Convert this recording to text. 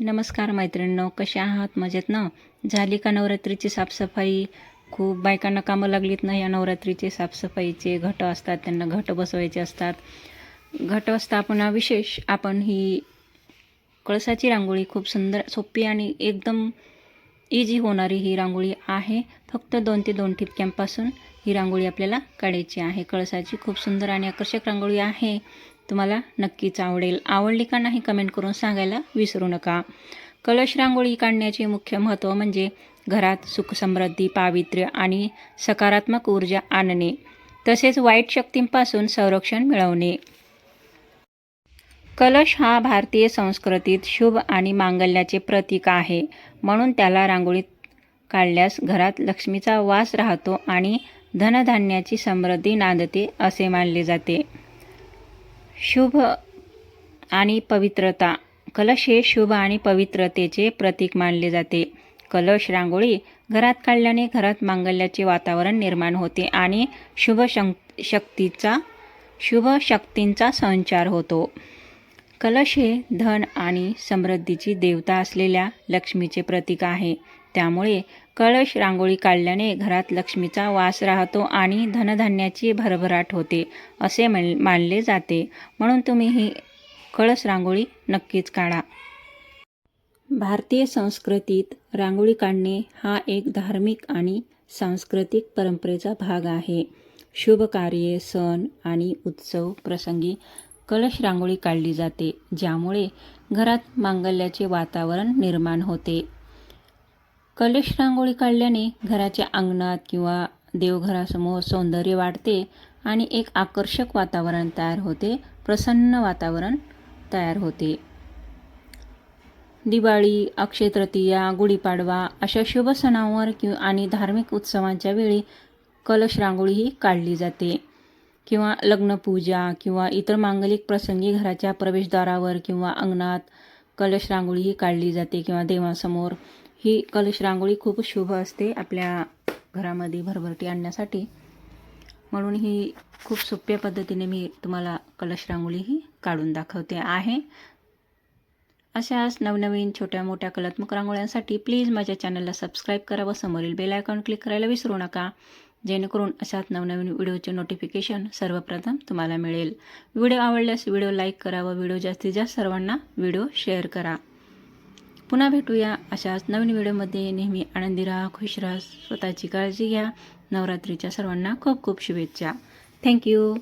नमस्कार मैत्रिणींनो कसे आहात? मजेत ना? झाली का नवरात्रीची साफसफाई? खूप बायकांना कामं लागलीत ना या नवरात्रीचे साफसफाईचे? घट असतात त्यांना घट बसवायचे असतात. घट विशेष आपण ही कळसाची रांगोळी खूप सुंदर सोपी आणि एकदम इझी होणारी ही रांगोळी आहे. फक्त दोन ते दोन ठिपक्यांपासून ही रांगोळी आपल्याला काढायची आहे. कळसाची खूप सुंदर आणि आकर्षक रांगोळी आहे. तुम्हाला नक्कीच आवडेल. आवडली का नाही कमेंट करून सांगायला विसरू नका. कलश रांगोळी काढण्याचे मुख्य महत्त्व म्हणजे घरात सुख समृद्धी पावित्र्य आणि सकारात्मक ऊर्जा आणणे तसेच वाईट शक्तींपासून संरक्षण मिळवणे. कलश हा भारतीय संस्कृतीत शुभ आणि मांगल्याचे प्रतीक आहे. म्हणून त्याला रांगोळीत काढल्यास घरात लक्ष्मीचा वास राहतो आणि धनधान्याची समृद्धी नांदते असे मानले जाते. शुभ आणि पवित्रता. कलश हे शुभ आणि पवित्रतेचे प्रतीक मानले जाते. कलश रांगोळी घरात काढल्याने घरात मांगल्याचे वातावरण निर्माण होते आणि शुभ शं- शक्तीचा शुभ शक्तींचा संचार होतो. कलश हे धन आणि समृद्धीची देवता असलेल्या लक्ष्मीचे प्रतीक आहे. त्यामुळे कलश रांगोळी काढल्याने घरात लक्ष्मीचा वास राहतो आणि धनधान्याची भरभराट होते असे मान मानले जाते. म्हणून तुम्ही ही कळस रांगोळी नक्कीच काढा. भारतीय संस्कृतीत रांगोळी काढणे हा एक धार्मिक आणि सांस्कृतिक परंपरेचा भाग आहे. शुभ कार्ये सण आणि उत्सव प्रसंगी कलश रांगोळी काढली जाते ज्यामुळे घरात मांगल्याचे वातावरण निर्माण होते. कलश रांगोळी काढल्याने घराच्या अंगणात किंवा देवघरासमोर सौंदर्य वाढते आणि एक आकर्षक वातावरण तयार होते प्रसन्न वातावरण तयार होते. दिवाळी अक्षय तृतीया गुढीपाडवा अशा शुभ सणांवर किंवा आणि धार्मिक उत्सवांच्या वेळी कलश रांगोळी ही काढली जाते. किंवा लग्नपूजा किंवा इतर मांगलिक प्रसंगी घराच्या प्रवेशद्वारावर किंवा अंगणात कलश रांगोळी ही काढली जाते किंवा देवासमोर. ही कलश रांगोळी खूप शुभ असते आपल्या घरामध्ये भरभरटी आणण्यासाठी. म्हणून ही खूप सोप्या पद्धतीने मी तुम्हाला कलश रांगोळी ही काढून दाखवते आहे. अशाच नवनवीन छोट्या मोठ्या कलात्मक रांगोळ्यांसाठी प्लीज माझ्या चॅनलला सबस्क्राईब करा व समोरील बेल आयकॉन क्लिक करायला विसरू नका. जेणेकरून अशाच नवनवीन व्हिडिओचे नोटिफिकेशन सर्वप्रथम तुम्हाला मिळेल. व्हिडिओ आवडल्यास व्हिडिओ लाईक करा व व्हिडिओ जास्तीत जास्त सर्वांना व्हिडिओ शेअर करा. पुन्हा भेटूया अशाच नवीन व्हिडिओमध्ये. नेहमी आनंदी राहा खुश राहा स्वतःची काळजी घ्या. नवरात्रीच्या सर्वांना खूप खूप शुभेच्छा. थँक्यू